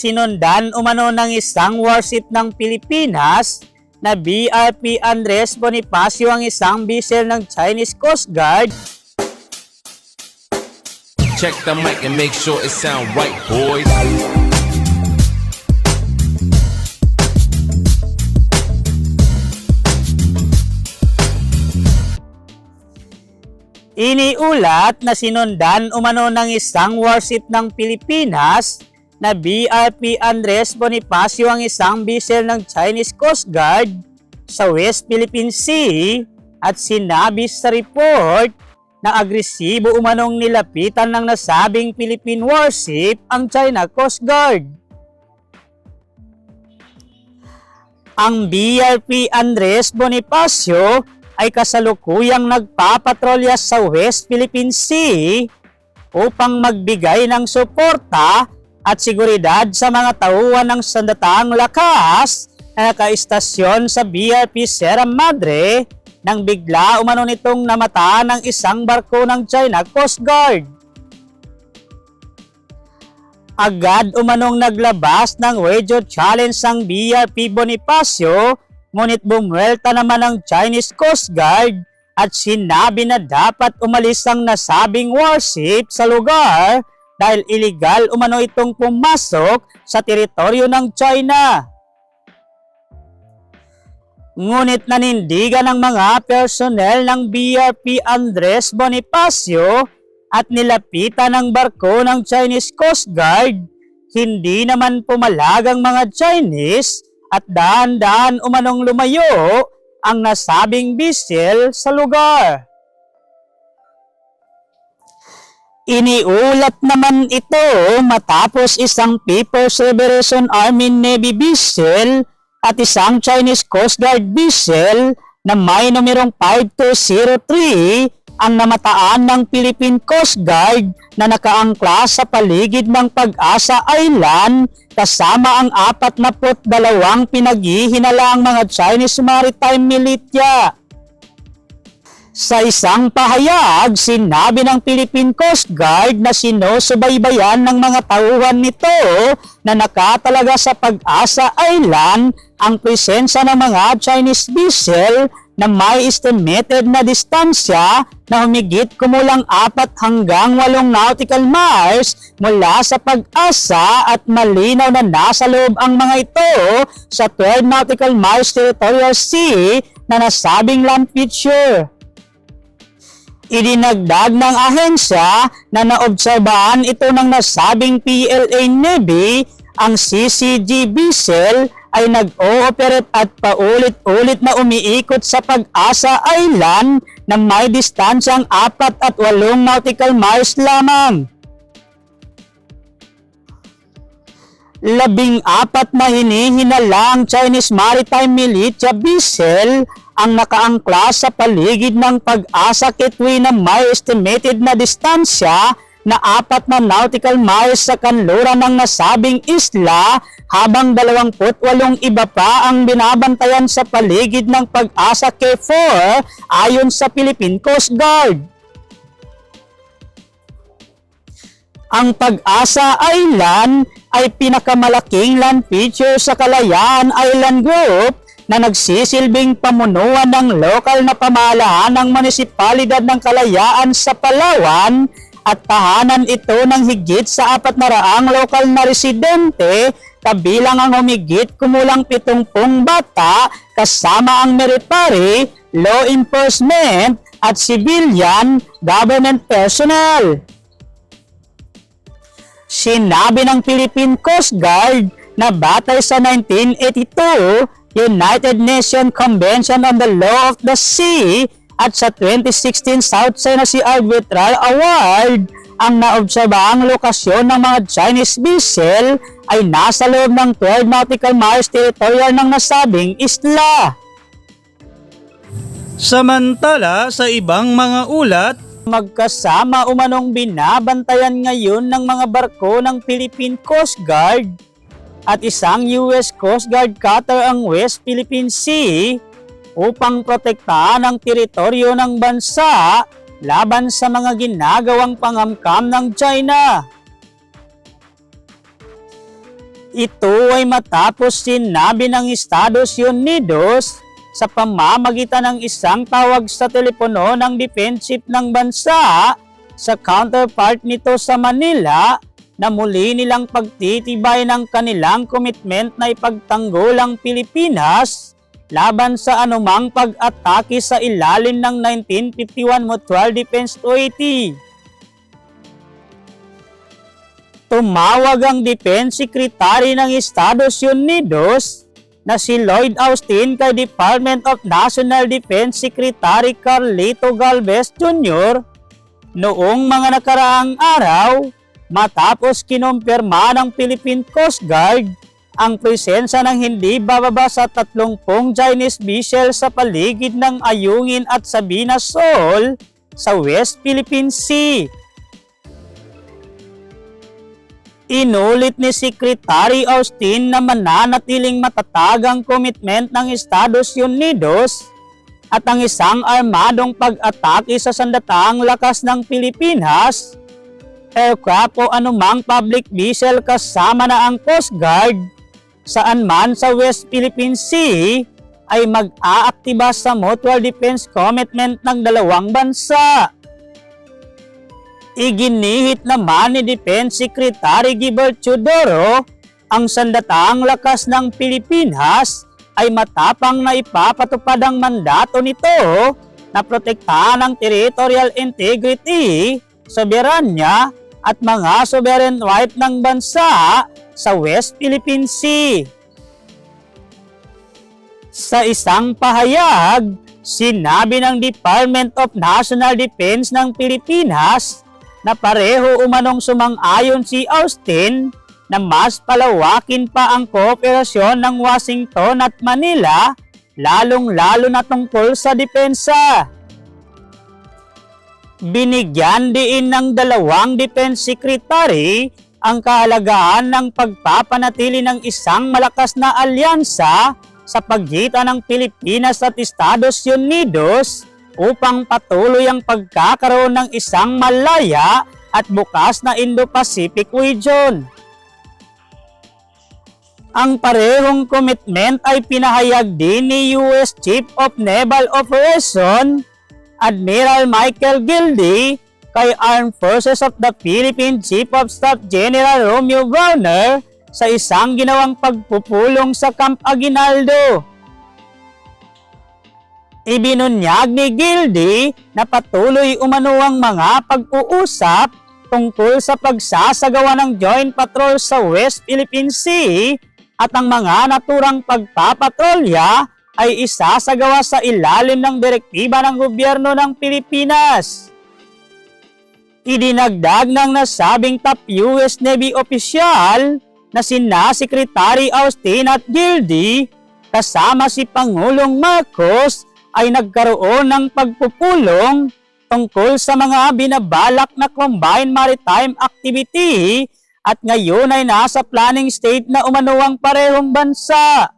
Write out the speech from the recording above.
Sinundan umano ng isang warship ng Pilipinas na BRP Andres Bonifacio ang isang vessel ng Chinese Coast Guard Check the mic and make sure it sound right, boys. Iniulat na sinundan umano ng isang warship ng Pilipinas na BRP Andres Bonifacio ang isang vessel ng Chinese Coast Guard sa West Philippine Sea at sinabi sa report na agresibo umanong nilapitan ng nasabing Philippine warship ang China Coast Guard. Ang BRP Andres Bonifacio ay kasalukuyang nagpapatrolya sa West Philippine Sea upang magbigay ng suporta at seguridad sa mga tauhan ng sandataang lakas na nakaistasyon sa BRP Sierra Madre nang bigla umano nitong namataan ng isang barko ng China Coast Guard. Agad umanong naglabas ng radio challenge ang BRP Bonifacio ngunit bumwelta naman ang Chinese Coast Guard at sinabi na dapat umalis ang nasabing warship sa lugar dahil illegal umano itong pumasok sa teritoryo ng China. Ngunit nanindigan ng mga personnel ng BRP Andres Bonifacio at nilapitan ang barko ng Chinese Coast Guard, hindi naman pumalag ang mga Chinese at dahan-dahan umanong lumayo ang nasabing vessel sa lugar. Iniulat naman ito matapos isang People's Liberation Army Navy vessel at isang Chinese Coast Guard vessel na may numerong 5203 ang namataan ng Philippine Coast Guard na nakaangkla sa paligid ng Pag-asa Island kasama ang 42 pinaghihinalaang mga Chinese Maritime Militia. Sa isang pahayag, sinabi ng Philippine Coast Guard na sinusubaybayan ng mga tauhan nito na nakatalaga sa Pag-asa Island ang presensya ng mga Chinese vessel na may estimated na distansya na humigit kumulang 4 hanggang 8 nautical miles mula sa pag-asa at malinaw na nasa loob ang mga ito sa 12 nautical miles territorial sea na nasabing land feature. Idinagdag ng ahensya na naobserbahan ito ng nasabing PLA Navy ang CCG vessel ay nag-ooperate at paulit-ulit na umiikot sa Pag-asa Island na may distansyang 4 at 8 nautical miles lamang. Labing apat na hinihinalang Chinese Maritime Militia vessel ang nakaangkla sa paligid ng Pag-asa Kitwi na may estimated na distansya na apat na nautical miles sa kanluran ng nasabing isla habang 28 iba pa ang binabantayan sa paligid ng Pag-asa K4 ayon sa Philippine Coast Guard. Ang Pag-asa Island ay pinakamalaking land feature sa Kalayaan Island Group na nagsisilbing pamunuan ng lokal na pamahalaan ng munisipalidad ng Kalayaan sa Palawan at tahanan ito ng higit sa apat na raang lokal na residente kabilang ang humigit kumulang 70 bata kasama ang military, law enforcement at civilian government personnel. Sinabi ng Philippine Coast Guard na batay sa 1982 United Nations Convention on the Law of the Sea at sa 2016 South China Sea Arbitral Award, ang naobserbahang lokasyon ng mga Chinese vessel ay nasa loob ng 12 nautical miles territorial ng nasabing isla. Samantala sa ibang mga ulat, magkasama umanong binabantayan ngayon ng mga barko ng Philippine Coast Guard at isang US Coast Guard cutter ang West Philippine Sea upang protektahan ang teritoryo ng bansa laban sa mga ginagawang pangamkam ng China. Ito ay matapos sinabi ng Estados Unidos sa pamamagitan ng isang tawag sa telepono ng defensive ng bansa sa counterpart nito sa Manila na muli nilang pagtitibay ng kanilang commitment na ipagtanggol ang Pilipinas laban sa anumang pag-atake sa ilalim ng 1951 Mutual Defense Treaty. Tumawag ang Defense Secretary ng Estados Unidos na si Lloyd Austin kay Department of National Defense Secretary Carlito Galvez Jr. noong mga nakaraang araw matapos kinumpirma ng Philippine Coast Guard ang presensya ng hindi bababa sa 30 Chinese vessels sa paligid ng Ayungin at Sabina Shoal sa West Philippine Sea. Inulit ni Secretary Austin na mananatiling matatag ang commitment ng Estados Unidos at ang isang armadong pag-atake sa sandataang lakas ng Pilipinas, aircraft o anumang public vessel kasama na ang Coast Guard saan man sa West Philippine Sea ay mag-aaktiba sa mutual defense commitment ng dalawang bansa. Iginihit naman ni Defense Secretary Gilbert Chodoro ang sandataang lakas ng Pilipinas ay matapang na ipapatupad ang mandato nito na protektahan ang territorial integrity, soberanya at mga sovereign right ng bansa sa West Philippine Sea. Sa isang pahayag, sinabi ng Department of National Defense ng Pilipinas na pareho umanong sumang-ayon si Austin na mas palawakin pa ang kooperasyon ng Washington at Manila lalong-lalo na tungkol sa depensa. Binigyan din ng dalawang defense secretary ang kahalagaan ng pagpapanatili ng isang malakas na alyansa sa pagitan ng Pilipinas at Estados Unidos upang patuloy ang pagkakaroon ng isang malaya at bukas na Indo-Pacific region. Ang parehong commitment ay pinahayag din ni US Chief of Naval Operation Admiral Michael Gildy kay Armed Forces of the Philippines Chief of Staff General Romeo Browner sa isang ginawang pagpupulong sa Camp Aguinaldo. Ibinunyag ni Gildy na patuloy umano ang mga pag-uusap tungkol sa pagsasagawa ng joint patrol sa West Philippine Sea at ang mga naturang pagpapatrolya ay isasagawa sa ilalim ng direktiba ng gobyerno ng Pilipinas. Idinagdag ng nasabing top US Navy official na sina Secretary Austin at Gildy kasama si Pangulong Marcos ay nagkaroon ng pagpupulong tungkol sa mga binabalak na combined maritime activity at ngayon ay nasa planning state na umano ang parehong bansa.